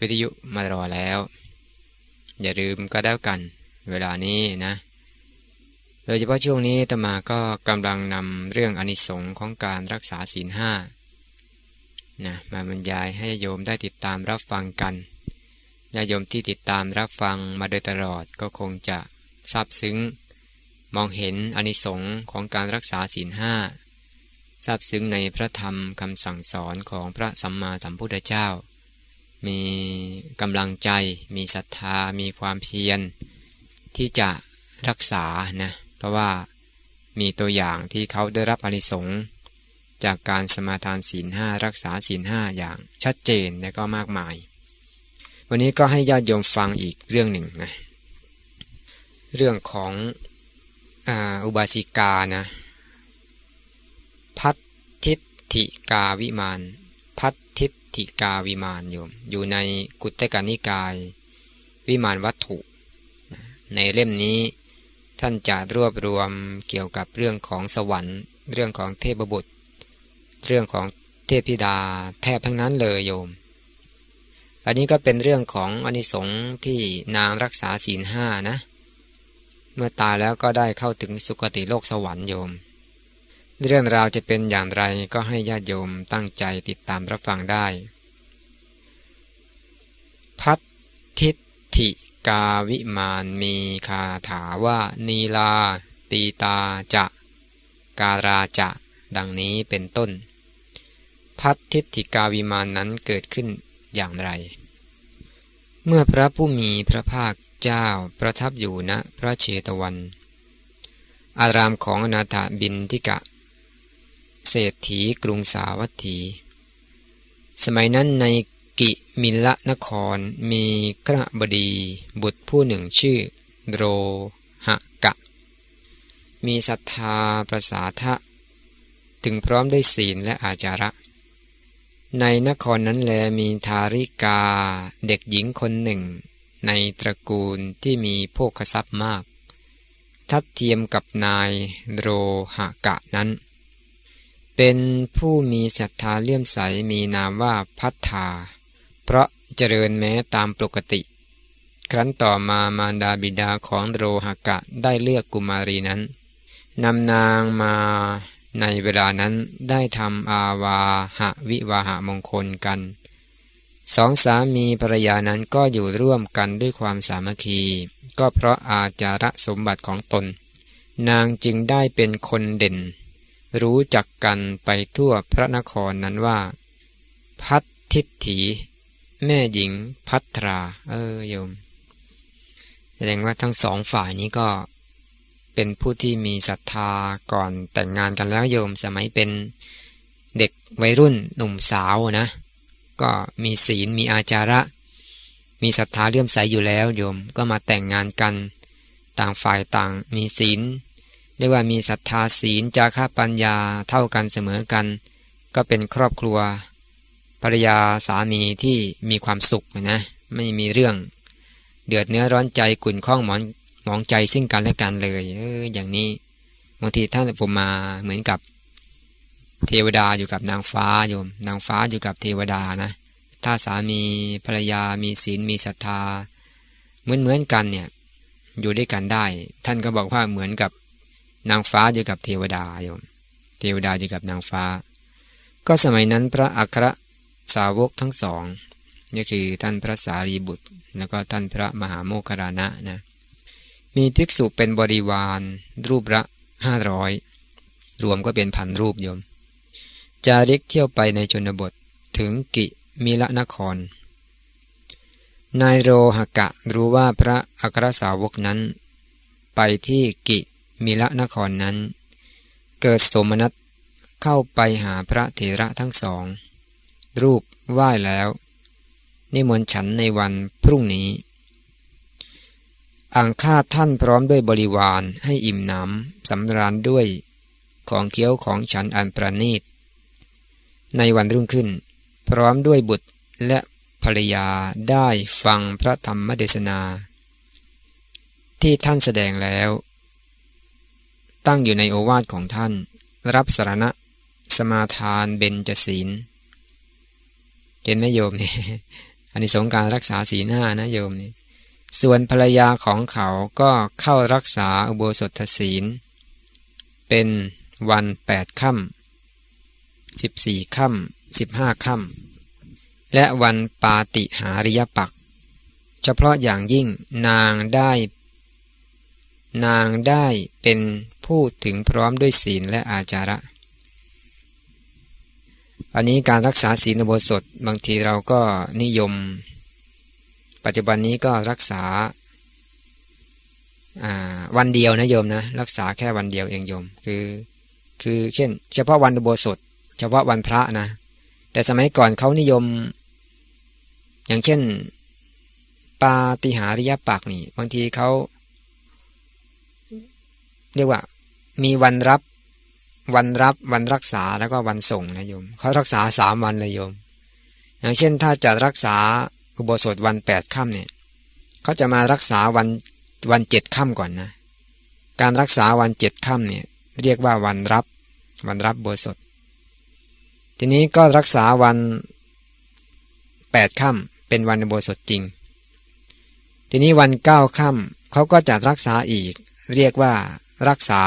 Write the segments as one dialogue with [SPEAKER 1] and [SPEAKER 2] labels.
[SPEAKER 1] วิทยุมารอแล้ว อย่าลืมก็แล้วกัน เวลานี้นะ โดยเฉพาะช่วงนี้ตมาก็กำลังนำเรื่องอนิสงค์ของการรักษาศีลห้านะมาบรรยายให้โยมได้ติดตามรับฟังกันญาโยมที่ติดตามรับฟังมาโดยตลอดก็คงจะทราบซึ้ง มองเห็นอนิสงค์ของการรักษาศีลห้าทราบซึ้งในพระธรรมคำสั่งสอนของพระสัมมาสัมพุทธเจ้า มีกำลังใจ มีศรัทธา มีความเพียร ที่จะรักษานะเพราะว่ามีตัวอย่างที่เขาได้รับอนิสงส์จากการสมาทานศีลห้ารักษาศีลห้าอย่างชัดเจนและก็มากมาย วันนี้ก็ให้ญาติโยมฟังอีกเรื่องหนึ่งนะเรื่องของอุบาสิกานะพัททิฐิกาวิมาน ธิกาวิมานโยม อยู่ในกุตกานิกาย วิมานวัตถุ ในเล่มนี้ท่านจะรวบรวมเกี่ยวกับเรื่องของสวรรค์ เรื่องของเทพบุตร เรื่องของเทพธิดาแทบทั้งนั้นเลยโยม อันนี้ก็เป็นเรื่องของอนิสงส์ที่นางรักษาศีลห้านะ เมื่อตายแล้วก็ได้เข้าถึงสุคติโลกสวรรค์โยม เรื่องราวจะเป็นอย่างไรก็ให้ญาติโยมตั้งใจติดตามรับฟังได้ พัททิฐิกาวิมานมีคาถาว่านีลา ตีตาจะ การาจะ ดังนี้เป็นต้น พัททิฐิกาวิมานนั้นเกิดขึ้นอย่างไร เมื่อพระผู้มีพระภาคเจ้าประทับอยู่ณพระเชตวัน อารามของอนาถบินทิกะ เศรษฐีกรุงสาวัตถี สมัยนั้นในกิมิละนครมีกระบดีบุตรผู้หนึ่งชื่อโรหะกะ มีศรัทธาประสาทะ ถึงพร้อมด้วยศีลและอาจาระ ในนครนั้นแลมีทาริกาเด็กหญิงคนหนึ่ง ในตระกูลที่มีโภคทรัพย์มาก ทัดเทียมกับนายโรหะกะนั้น เป็นผู้มีศรัทธาเลื่อมใสมีนามว่าพัฒธาเพราะเจริญแม้ตามปกติ ครั้นต่อมามารดาบิดาของโรหกะได้เลือกกุมารีนั้นนำนางมาในเวลานั้นได้ทำอาวาหะวิวาหะมงคลกัน สองสามีภรรยานั้นก็อยู่ร่วมกันด้วยความสามัคคี ก็เพราะอาจาระสมบัติของตน นางจึงได้เป็นคนเด่น รู้จักกันไปทั่วพระนครนั้นว่า พัททิถี แม่หญิงพัทรา เออโยม แสดงว่าทั้งสองฝ่ายนี้ก็เป็นผู้ที่มีศรัทธาก่อนแต่งงานกันแล้วโยมสมัยเป็นเด็กวัยรุ่นหนุ่มสาวนะ ก็มีศีลมีอาจาระ มีศรัทธาเลื่อมใสอยู่แล้วโยมก็มาแต่งงานกัน ต่างฝ่ายต่างมีศีล เรียกว่ามีศรัทธาศีลจาค่าปัญญาเท่ากันเสมอกัน ก็เป็นครอบครัวภรรยาสามีที่มีความสุขนะไม่มีเรื่อง เดือดเนื้อร้อนใจกุ่นข้องหมอนมองใจซึ่งกันและกันเลยเอออย่างนี้บางทีท่านผมมาเหมือนกับเทวดาอยู่กับนางฟ้าโยม นางฟ้าอยู่กับเทวดานะ ถ้าสามีภรรยามีศีลมีศรัทธา เหมือนเหมือนกันเนี่ยอยู่ด้วยกันได้ ท่านก็บอกว่าเหมือนกับ นางฟ้าอยู่กับเทวดาโยม เทวดาอยู่กับนางฟ้า ก็สมัยนั้นพระอัครสาวกทั้งสองนี่คือท่านพระสารีบุตร แล้วก็ท่านพระมหาโมคคารณะนะมีภิกษุเป็นบริวารรูปละห้าร้อยรวมก็เป็นพันรูปโยม จาริกเที่ยวไปในชนบทถึงกิมิละนคร นายโรหกะรู้ว่าพระอัครสาวกนั้น ไปที่กิ มิละนครนั้น เกิดสมนัตเข้าไปหาพระเถระทั้งสอง รูปไหว้แล้วนินิมนต์ฉันในวันพรุ่งนี้ อังคาท่านพร้อมด้วยบริวารให้อิ่มหนำสำราญด้วยของเคี้ยวของฉันอันประณีต ในวันรุ่งขึ้น พร้อมด้วยบุตรและภรรยาได้ฟังพระธรรมเทศนา ที่ท่านแสดงแล้ว ตั้งอยู่ในโอวาทของท่าน รับสารณะ สมาทานเบญจศีลเห็นไหมโยมนี่อันนี้สงการรักษาศีลห้านะโยมนี่ส่วนภรรยาของเขาก็เข้ารักษาอุโบสถศีล เป็นวันแปดค่ำสิบสี่ค่ำสิบห้าค่ำและวันปาติหาริยปัก เฉพาะอย่างยิ่งนางได้ นางได้เป็น ผู้ถึงพร้อมด้วยศีลและอาจาระ อันนี้การรักษาศีลอุโบสถบางทีเราก็นิยม ปัจจุบันนี้ก็รักษาวันเดียวนะโยมนะรักษาแค่วันเดียวเองโยมคือคือเช่น เฉพาะวันอุโบสถ เฉพาะวันพระนะ แต่สมัยก่อนเขานิยม อย่างเช่น ปาติหาริยปักนี่ บางทีเขาเรียกว่า มีวันรับ วันรับวันรักษาแล้วก็วันส่งนะโยมเขารักษาสามวันเลยโยม อย่างเช่นถ้าจะรักษาอุโบสถวันแปดค่ำเนี่ยเขาจะมารักษาวันวันเจ็ดค่ำก่อนนะ การรักษาวันเจ็ดค่ำเนี่ยเรียกว่าวันรับ วันรับโบสถทีนี้ก็รักษาวันแปดค่ำเป็นวันโบสถจริง ทีนี้วันเก้าค่ำเขาก็จะรักษาอีก เรียกว่ารักษา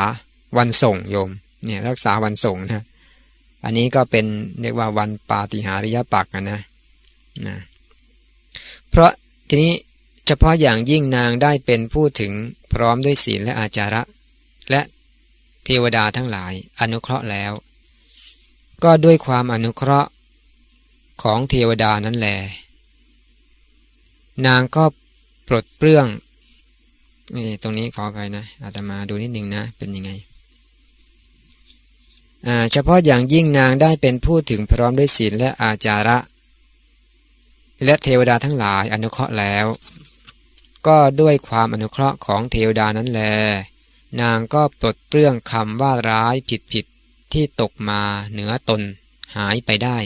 [SPEAKER 1] วันส่งโยมเนี่ยรักษาวันส่งนะอันนี้ก็เป็นเรียกว่าวันปาติหาริยปักนะนะเพราะทีนี้เฉพาะอย่างยิ่งนางได้เป็นผู้ถึงพร้อมด้วยศีลและอาจาระ และเทวดาทั้งหลายอนุเคราะห์แล้ว ก็ด้วยความอนุเคราะห์ของเทวดานั้นแหลนางก็ปลดเปลื้องนี่ตรงนี้ขอไปนะอาตมาดูนิดหนึ่งนะ เป็นยังไง เฉพาะอย่างยิ่งนางได้เป็นผู้ถึงพร้อมด้วยศีลและอาจาระ และเทวดาทั้งหลายอนุเคราะห์แล้ว ก็ด้วยความอนุเคราะห์ของเทวดานั้นแล นางก็ปลดเปลื้องคำว่าร้ายผิดผิดที่ตกมาเหนือตนหายไปได้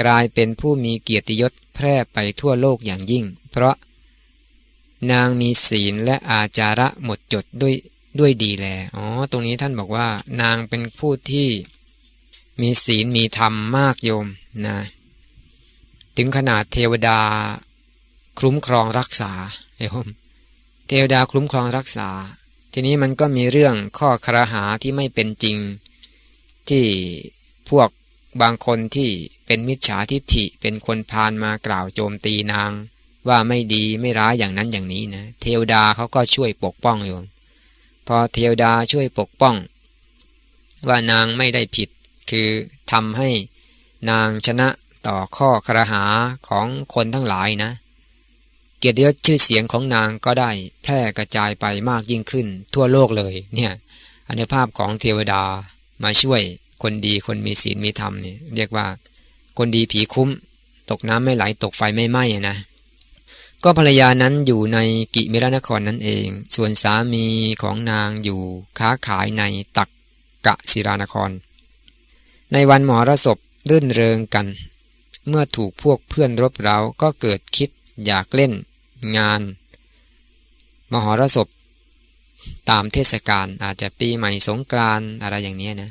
[SPEAKER 1] กลายเป็นผู้มีเกียรติยศแพร่ไปทั่วโลกอย่างยิ่ง เพราะ นางมีศีลและอาจาระหมดจดด้วย ด้วยดีแล อ๋อ ตรงนี้ท่านบอกว่านางเป็นผู้ที่มีศีลมีธรรมมากโยมนะ ถึงขนาดเทวดาคุ้มครองรักษาโยม เทวดาคุ้มครองรักษา ทีนี้มันก็มีเรื่องข้อครหาที่ไม่เป็นจริง ที่พวกบางคนที่เป็นมิจฉาทิฏฐิเป็นคนพาลมากล่าวโจมตีนาง ว่าไม่ดีไม่ร้ายอย่างนั้นอย่างนี้นะ เทวดาเขาก็ช่วยปกป้องอยู่ พอเทวดาช่วยปกป้อง ว่านางไม่ได้ผิด คือทำให้นางชนะต่อข้อครหาของคนทั้งหลายนะ เกียรติยศชื่อเสียงของนางก็ได้แพร่กระจายไปมากยิ่งขึ้น ทั่วโลกเลย เนี่ยอนุภาพของเทวดามาช่วยคนดีคนมีศีลมีธรรมเนี่ยเรียกว่า คนดีผีคุ้ม ตกน้ำไม่ไหลตกไฟไม่ไหม้นะ ก็ภรรยานั้นอยู่ในกิมิรนครนั่นเอง ส่วนสามีของนางอยู่ค้าขายในตักกะศิรานคร ในวันหมอรสพรื่นเริงกัน เมื่อถูกพวกเพื่อนรบเร้าก็เกิดคิดอยากเล่นงาน มหรสพ ตามเทศกาลอาจจะปีใหม่สงกรานอะไรอย่างนี้นะ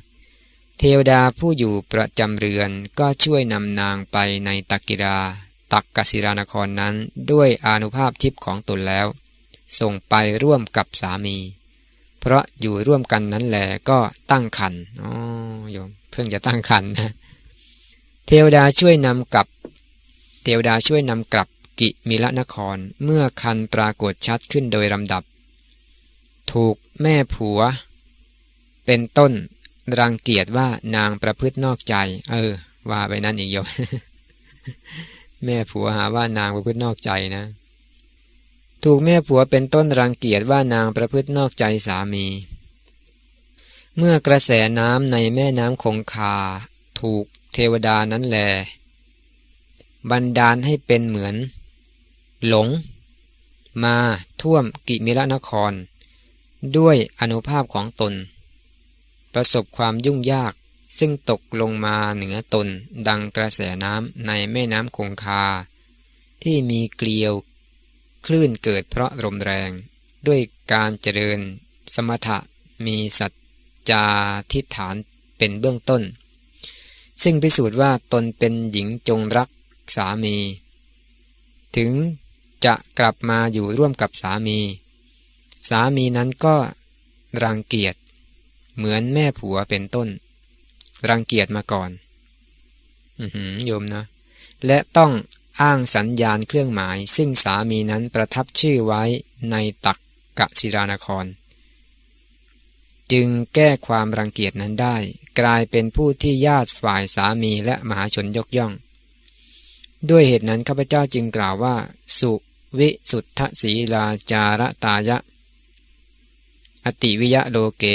[SPEAKER 1] เทวดาผู้อยู่ประจำเรือนก็ช่วยนำนางไปในตักกิรา ตักกศิรานครนั้นด้วยอนุภาพทิพย์ของตนแล้ว ส่งไปร่วมกับสามี เพราะอยู่ร่วมกันนั้นแหละก็ตั้งขันอ๋อโยมเพิ่งจะตั้งขันนะเทวดาช่วยนำกับ เทวดาช่วยนำกลับกิมิละนครเมื่อคันปรากฏชัดขึ้นโดยลำดับ ถูกแม่ผัว เป็นต้นรังเกียจว่านางประพฤตินอกใจ เออ ว่าไปนั่นอีกโยม แม่ผัวหาว่านางประพฤตินอกใจนะ ถูกแม่ผัวเป็นต้นรังเกียจว่านางประพฤตินอกใจสามี เมื่อกระแสน้ำในแม่น้ำคงคา ถูกเทวดานั้นแล บันดาลให้เป็นเหมือน หลง มาท่วมกิมิละนคร ด้วยอนุภาพของตน ประสบความยุ่งยาก ซึ่งตกลงมาเหนือตนดังกระแสน้ำในแม่น้ำคงคา ที่มีเกลียว คลื่นเกิดเพราะลมแรง ด้วยการเจริญสมถะมีสัจจาทิฐานเป็นเบื้องต้น ซึ่งพิสูจน์ว่าตนเป็นหญิงจงรักสามี ถึงจะกลับมาอยู่ร่วมกับสามี สามีนั้นก็รังเกียจ เหมือนแม่ผัวเป็นต้น รังเกียจมาก่อนอืมโยมนะ และต้องอ้างสัญญาณเครื่องหมาย ซึ่งสามีนั้นประทับชื่อไว้ในตักกะศิรานคร จึงแก้ความรังเกียจนั้นได้ กลายเป็นผู้ที่ญาติฝ่ายสามีและมหาชนยกย่อง ด้วยเหตุนั้นข้าพเจ้าจึงกล่าวว่า สุวิสุทธศีลาจารตายะ อติวิยะโลเก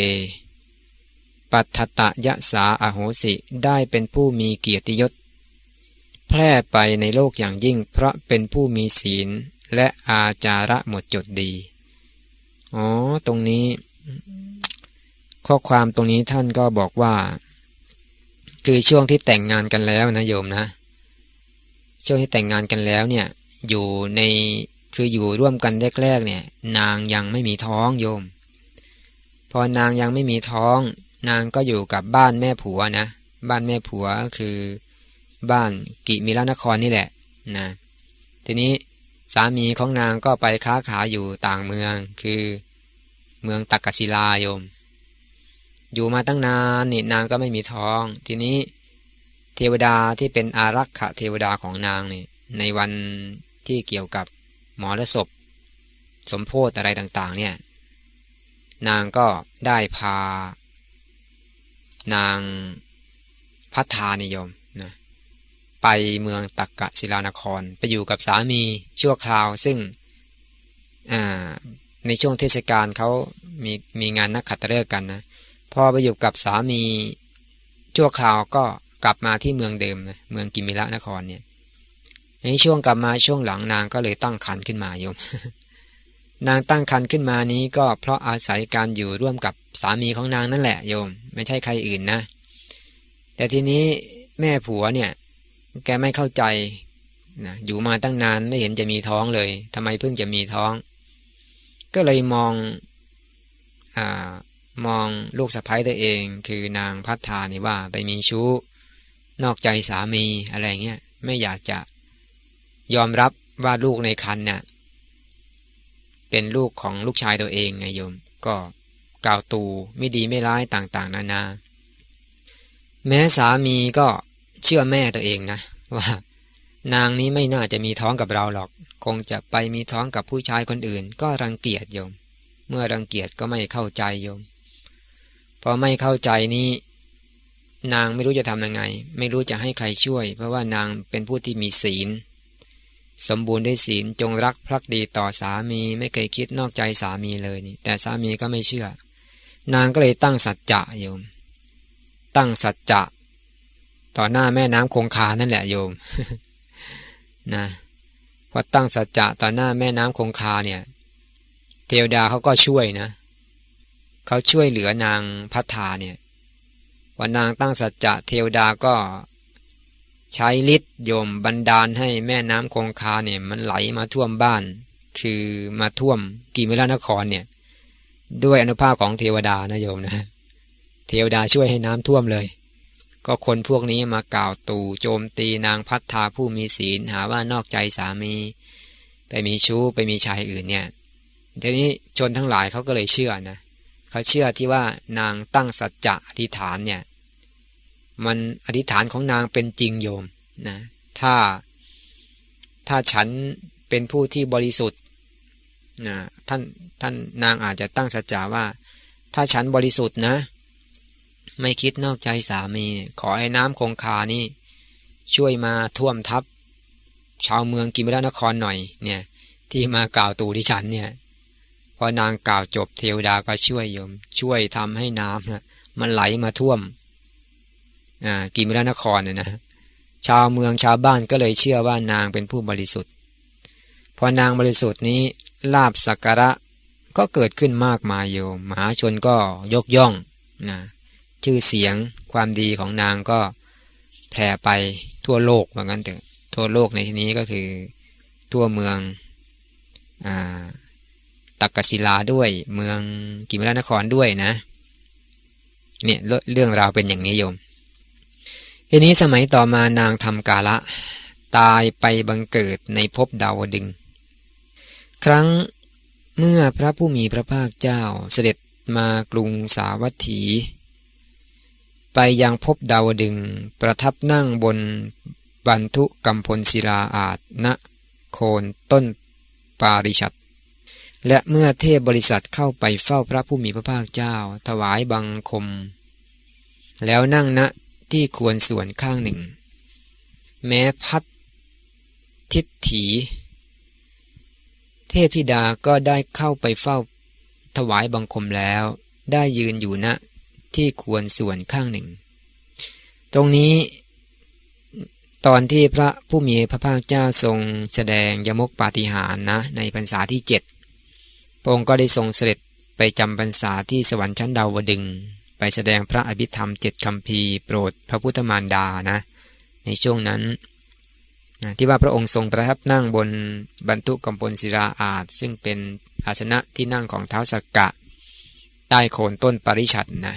[SPEAKER 1] ปัตตะยะสาอโหสิได้เป็นผู้มีเกียรติยศ แพร่ไปในโลกอย่างยิ่ง เพราะเป็นผู้มีศีลและอาจาระหมดจดดี อ๋อ ตรงนี้ ข้อความตรงนี้ท่านก็บอกว่า คือช่วงที่แต่งงานกันแล้วนะโยมนะ ช่วงที่แต่งงานกันแล้วเนี่ย อยู่ในคืออยู่ร่วมกันแรกๆเนี่ย นางยังไม่มีท้องโยม พอนางยังไม่มีท้อง นางก็อยู่กับบ้านแม่ผัวนะ บ้านแม่ผัวก็คือบ้านกิมิลานครนี่แหละนะทีนี้สามีของนางก็ไปค้าขายอยู่ต่างเมือง คือเมืองตักกศิลาโยม อยู่มาตั้งนานนี่นางก็ไม่มีท้อง ทีนี้เทวดาที่เป็นอารักขะเทวดาของนางนี่ในวันที่เกี่ยวกับหมอและศพ สมโพธอะไรต่างๆเนี่ย นางก็ได้พา นางพัฒานิยมนะไปเมืองตักกะศิลานคร ไปอยู่กับสามีชั่วคราว ซึ่งในช่วงเทศกาลเขามีมีงานนักขัตฤกษ์กันนะพอไปอยู่กับสามีชั่วคราวก็กลับมาที่เมืองเดิมนะเมืองกิมิละนครเนี่ยในช่วงกลับมาช่วงหลังนางก็เลยตั้งครรภ์ขึ้นมาโยม นางตั้งครรภ์ขึ้นมานี้ก็เพราะอาศัยการอยู่ร่วมกับสามีของนางนั่นแหละโยม ไม่ใช่ใครอื่นนะ แต่ทีนี้แม่ผัวเนี่ยแกไม่เข้าใจนะอยู่มาตั้งนานไม่เห็นจะมีท้องเลยทำไมเพิ่งจะมีท้อง ก็เลยมองอมองลูกสะพ้ายตัวเอง คือนางพัฒนานี่ว่าไปมีชู้ นอกใจสามีอะไรเงี้ยไม่อยากจะยอมรับว่าลูกในคันเนี่ย เป็นลูกของลูกชายตัวเองไงโยม ก็กล่าวตูไม่ดีไม่ร้ายต่างๆ นานา แม้สามีก็เชื่อแม่ตัวเองนะ ว่า นางนี้ไม่น่าจะมีท้องกับเราหรอก คงจะไปมีท้องกับผู้ชายคนอื่น ก็รังเกียจโยม เมื่อรังเกียจก็ไม่เข้าใจโยม พอไม่เข้าใจนี้ นางไม่รู้จะทำยังไง ไม่รู้จะให้ใครช่วย เพราะว่านางเป็นผู้ที่มีศีล สมบูรณ์ด้วยศีลจงรักพลักดีต่อสามีไม่เคยคิดนอกใจสามีเลยนี่ แต่สามีก็ไม่เชื่อ นางก็เลยตั้งสัจจะโยม ตั้งสัจจะต่อหน้าแม่น้ำคงคานั่นแหละโยมนะพอตั้งสัจจะต่อหน้าแม่น้ำคงคาเนี่ย เทวดาเขาก็ช่วยนะเขาช่วยเหลือนางพัฒาเนี่ยว่านางตั้งสัจจะเทวดาก็ ใช้ฤทธิ์โยมบันดาลให้แม่น้ำคงคาเนี่ยมันไหลมาท่วมบ้าน คือมาท่วมกิมิลานครเนี่ยด้วยอนุภาพของเทวดานะโยมนะ เทวดาช่วยให้น้ำท่วมเลย ก็คนพวกนี้มากล่าวตู่โจมตีนางพัฒนาผู้มีศีลหาว่านอกใจสามี ไปมีชู้ไปมีชายอื่นเนี่ยทีนี้ชนทั้งหลายเขาก็เลยเชื่อนะเขาเชื่อที่ว่านางตั้งสัจจะอธิษฐานเนี่ย มันอธิษฐานของนางเป็นจริงโยมนะถ้าถ้าฉันเป็นผู้ที่บริสุทธิ์นะท่านท่านนางอาจจะตั้งสัจจะว่า ถ้าฉันบริสุทธิ์นะ ไม่คิดนอกใจสามี ขอให้น้ำคงคานี่ ช่วยมาท่วมทับ ชาวเมืองกิมรานครหน่อยเนี่ยที่มากล่าวตูดิฉันเนี่ยพอนางกล่าวจบเทวดาก็ช่วยโยม ช่วยทำให้น้ำนะมันไหลมาท่วม กิมรานครเนี่ยนะชาวเมืองชาวบ้านก็เลยเชื่อว่านางเป็นผู้บริสุทธิ์ พอนางบริสุทธิ์นี้ลาบสักการะก็เกิดขึ้นมากมายโยมมหาชนก็ยกย่องนะชื่อเสียงความดีของนางก็แผ่ไปทั่วโลกว่างั้นเถอะทั่วโลกในที่นี้ก็คือทั่วเมืองอตักกศิลาด้วย เมืองกิมรานครด้วยนะ เนี่ยเรื่องราวเป็นอย่างนี้โยม ทีนี้สมัยต่อมานางทำกาละ ตายไปบังเกิดในภพดาวดึง ครั้งเมื่อพระผู้มีพระภาคเจ้าเสด็จมากรุงสาวัตถี ไปยังพบดาวดึงประทับนั่งบนบรรทุกัมพลศิลาอาจณโคนต้นปาริชัดและเมื่อเทพบริษัทเข้าไปเฝ้าพระผู้มีพระภาคเจ้า ถวายบังคม แล้วนั่งณ ที่ควรส่วนข้างหนึ่ง แม้พัดทิฏฐี เทพธิดาก็ได้เข้าไปเฝ้าถวายบังคมแล้ว ได้ยืนอยู่ณที่ควรส่วนข้างหนึ่ง ตรงนี้ ตอนที่พระผู้มีพระภาคเจ้าทรงแสดงยมกปาฏิหารณ์นะ ในพรรษาที่เจ็ดพระองค์ก็ได้ทรงเสด็จไปจำพรรษาที่สวรรค์ชั้นดาวดึง ไปแสดงพระอภิธรรมเจ็ดคำพีโปรดพระพุทธมารดานะ ในช่วงนั้นนะที่ว่าพระองค์ทรงประทับนั่งบนบรรทุกกำปลศิราอาจ ซึ่งเป็นอาสนะที่นั่งของเท้าสกกะ ใต้โคนต้นปริชัดนะ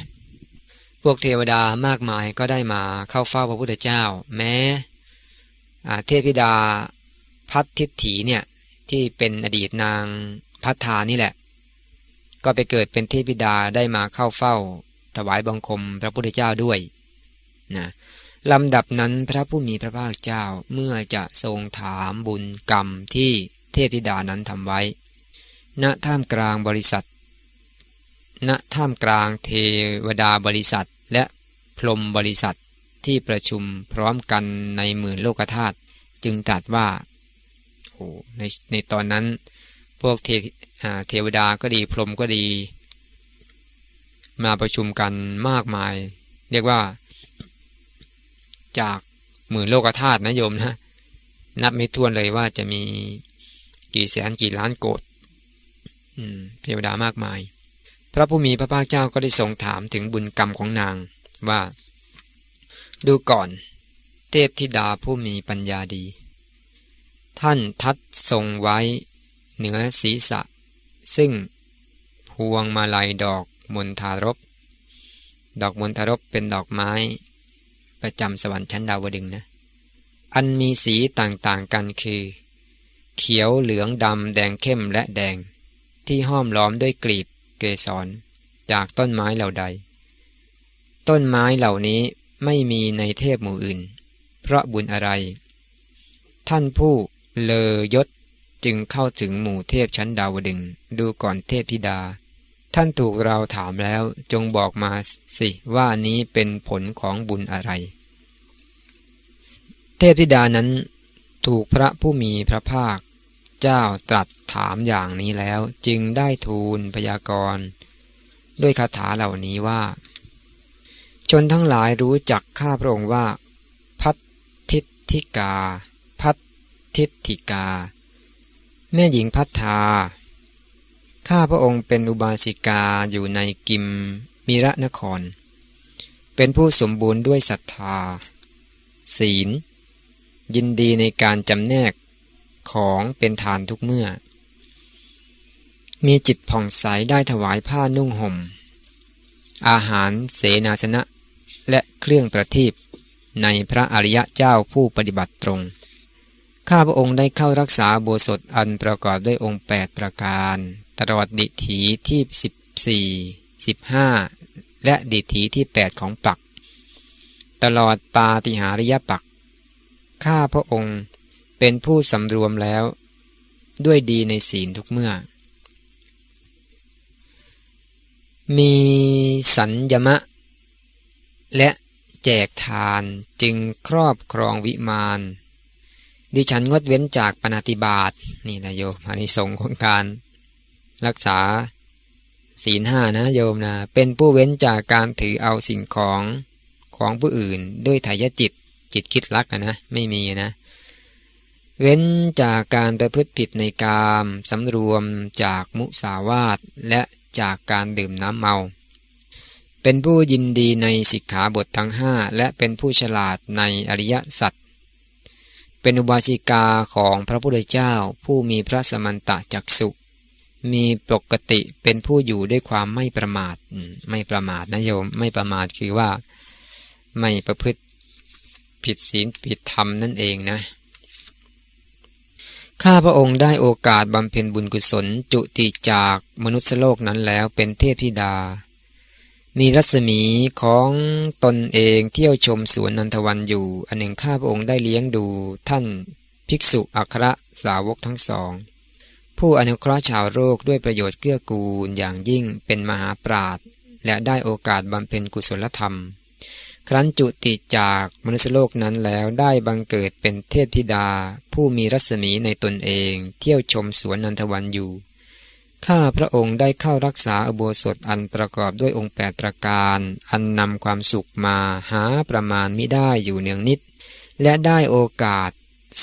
[SPEAKER 1] พวกเทวดามากมายก็ได้มาเข้าเฝ้าพระพุทธเจ้า แม้เทพธิดาพัททิถีเนี่ยที่เป็นอดีตนางพัฒานี่แหละ ก็ไปเกิดเป็นเทพิดาได้มาเข้าเฝ้า ถวายบังคมพระพุทธเจ้าด้วยนะลำดับนั้นพระผู้มีพระภาคเจ้าเมื่อจะทรงถามบุญกรรมที่เทพธิดานั้นทำไว้ ณ ท่ามกลางบริษัท ณ ท่ามกลางเทวดาบริษัท และพรมบริษัทที่ประชุมพร้อมกันในหมื่นโลกธาตุจึงตรัสว่าโอ้ในในตอนนั้น พวกเทเทวดาก็ดีพรหมก็ดี มาประชุมกันมากมาย เรียกว่า จากหมื่นโลกธาตุนะโยมนะนับไม่ถ้วนเลยว่าจะมีกี่แสนกี่ล้านโกดเทวดามากมาย พระผู้มีพระภาคเจ้าก็ได้ทรงถามถึงบุญกรรมของนางว่า ดูก่อน เทพธิดาผู้มีปัญญาดี ท่านทัดทรงไว้ เหนือศีรษะ ซึ่งพวงมาลัยดอก มณฑารบดอกมณฑารบเป็นดอกไม้ ประจำสวรรค์ชั้นดาวดึงนะ อันมีสีต่างๆกันคือ เขียวเหลืองดำแดงเข้มและแดง ที่ห้อมล้อมด้วยกลีบเกสร จากต้นไม้เหล่าใด ต้นไม้เหล่านี้ไม่มีในเทพหมู่อื่น เพราะบุญอะไร ท่านผู้เลอยศจึงเข้าถึงหมู่เทพชั้นดาวดึงดูก่อนเทพธิดา ท่านถูกเราถามแล้วจงบอกมาสิว่านี้เป็นผลของบุญอะไร เทพธิดานั้นถูกพระผู้มีพระภาค เจ้าตรัสถามอย่างนี้แล้วจึงได้ทูลพยากรณ์ด้วยคาถาเหล่านี้ว่า ชนทั้งหลายรู้จักข้าพระองค์ว่า พัทธิธิกา พัทธิธิกา แม่หญิงพัฒา ข้าพระองค์เป็นอุบาสิกาอยู่ในกิมมิระนคร เป็นผู้สมบูรณ์ด้วยศรัทธา ศีล ยินดีในการจำแนกของเป็นทานทุกเมื่อ มีจิตผ่องใสได้ถวายผ้านุ่งห่ม อาหารเสนาสนะ และเครื่องประทีปในพระอริยะเจ้าผู้ปฏิบัติตรง ข้าพระองค์ได้เข้ารักษาโบสถอันประกอบด้วยองค์ 8 ประการ ตลอดดิถีที่ 14 15 และดิถีที่ 8 ของปัก ตลอดปาติหาริยปัก ข้าพระองค์เป็นผู้สำรวมแล้ว ด้วยดีในศีลทุกเมื่อ มีสัญญมะ และแจกทานจึงครอบครองวิมานดิฉันงดเว้นจากปฏิบาตนี่นะโยมอันนี้ส่งของการ รักษาศีลห้านะโยมนะ เป็นผู้เว้นจากการถือเอาสิ่งของของผู้อื่น ด้วยถ่ายจิตจิตคิดรักนะไม่มีนะ เว้นจากการประพฤติผิดในกามสำรวมจากมุสาวาทและจากการดื่มน้ำเมา เป็นผู้ยินดีในสิกขาบททั้งห้าและเป็นผู้ฉลาดในอริยสัจเป็นอุบาสิกาของพระพุทธเจ้าผู้มีพระสมันตะจักสุ มีปกติเป็นผู้อยู่ด้วยความไม่ประมาทไม่ประมาทนะโยม ไม่ประมาทคือว่า ไม่ประพฤติผิดศีลผิดธรรมนั่นเองนะข้าพระองค์ได้โอกาสบำเพ็ญบุญกุศล จุติจากมนุษยโลกนั้นแล้วเป็นเทพธิดา มีรัศมีของตนเองเที่ยวชมสวนนันทวันอยู่ อันหนึ่งข้าพระองค์ได้เลี้ยงดูท่านภิกษุอัครสาวกทั้งสอง ผู้อนุเคราะห์ชาวโลกด้วยประโยชน์เกื้อกูลอย่างยิ่งเป็นมหาปราดและได้โอกาสบำเพ็ญกุศลธรรม ครั้นจุติจากมนุษยโลกนั้นแล้วได้บังเกิดเป็นเทพธิดา ผู้มีรัศมีในตนเอง เที่ยวชมสวนนันทวันอยู่ ข้าพระองค์ได้เข้ารักษาอโบสถอันประกอบด้วยองค์แปดประการ อันนำความสุขมาหาประมาณมิได้อยู่เนืองนิด และได้โอกาส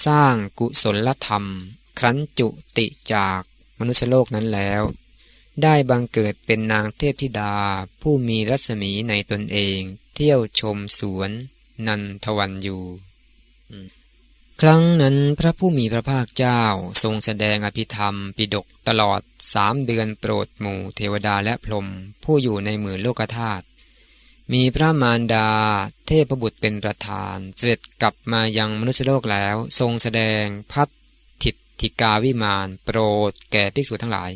[SPEAKER 1] สร้างกุศลธรรม ครั้นจุติจากมนุษยโลกนั้นแล้ว ได้บังเกิดเป็นนางเทพธิดาผู้มีรัศมีในตนเอง เที่ยวชมสวน นันทวันอยู่ ครั้งนั้นพระผู้มีพระภาคเจ้าทรงแสดงอภิธรรม ปิดกตลอดสามเดือนโปรดหมู่เทวดาและพรหมผู้อยู่ในหมื่นโลกธาตุมีพระมารดาเทพบุตรเป็นประธาน เสด็จกลับมายังมนุษยโลกแล้ว ทรงแสดงพัฒ ทิกาวิมาน โปรดแก่ภิกษุทั้งหลาย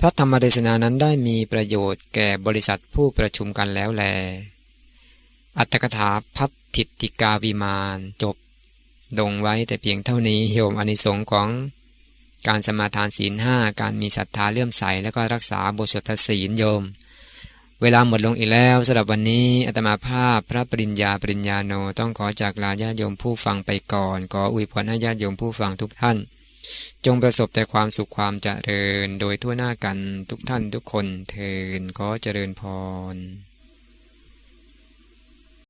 [SPEAKER 1] พระธรรมเดชนานั้นได้มีประโยชน์แก่บริษัทผู้ประชุมกันแล้วแล อัตถกถาพัฒทิติกาวิมานจบ ดงไว้แต่เพียงเท่านี้โยมอนิสงค์ของการสมาทานศีลห้าการมีศรัทธาเลื่อมใส แล้วก็รักษาบทสวดศีลโยม เวลาหมดลงอีกแล้วสำหรับวันนี้อาตมาภาพพระปริญญาปริญญาโน ต้องขอจากลาญาโยมผู้ฟังไปก่อน ขออวยพรให้ญาติโยมผู้ฟังทุกท่าน จงประสบแต่ความสุขความเจริญโดยทั่วหน้ากันทุกท่านทุกคนเทินขอเจริญพร